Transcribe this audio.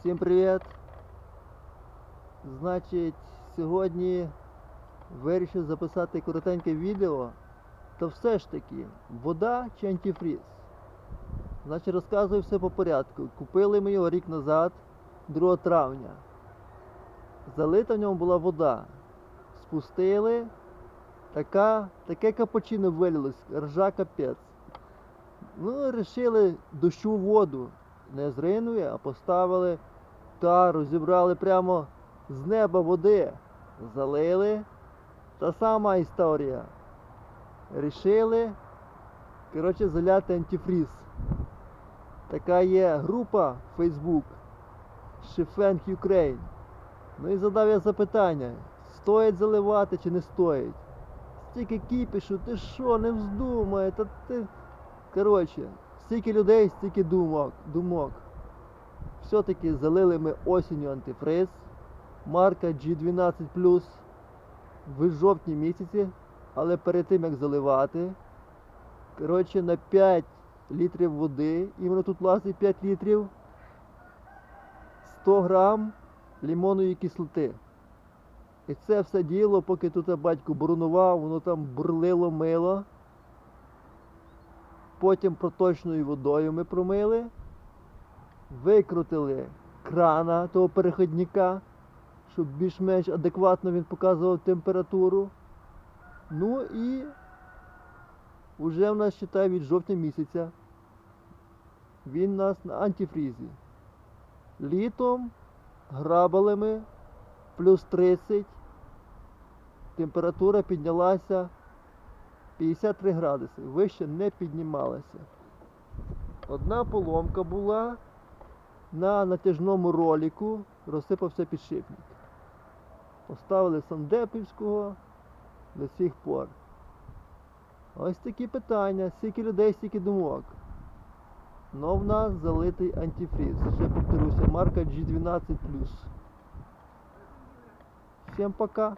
Всім привіт! Значить, сьогодні вирішив записати коротеньке відео. То все ж таки, вода чи антифріз? Значить, розказую все по порядку. Купили ми його рік назад, 2 травня. Залита в ньому була вода. Спустили, така, таке капучино вилилось, ржа капець. Ну, вирішили дощову воду не з ринує, а поставили тару, зібрали прямо з неба води, залили. Та сама історія. Рішили, коротше, заляти антифріз. Така є група Facebook Шифенг Ukraine. Ну і задав я запитання, стоїть заливати чи не стоїть. Стільки кіпішу, ти що, не вздумай, та ти. Коротше, стільки людей, стільки думок. думок. Все-таки залили ми осінню антифриз. Марка G12 в жовтні місяці, але перед тим як заливати. Коротше, на 5 літрів води, іменно тут влазить 5 літрів, 100 грам лимонної кислоти. І це все діло, поки тут батько бурнував, воно там бурлило мило. Потім проточною водою ми промили, викрутили крана того переходника, щоб більш-менш адекватно він показував температуру. Ну і вже в нас считай від жовтня місяця. Він нас на антифрізі. Літом грабали ми плюс 30. Температура піднялася 53 градуси, вище не піднімалася. Одна поломка була на натяжному роліку, розсипався підшипник. Поставили Сандепівського до сих пор. Ось такі питання, стільки людей, стільки думок. Но в нас залитий антифріз. Ще повторюся, марка G12. Всім пока.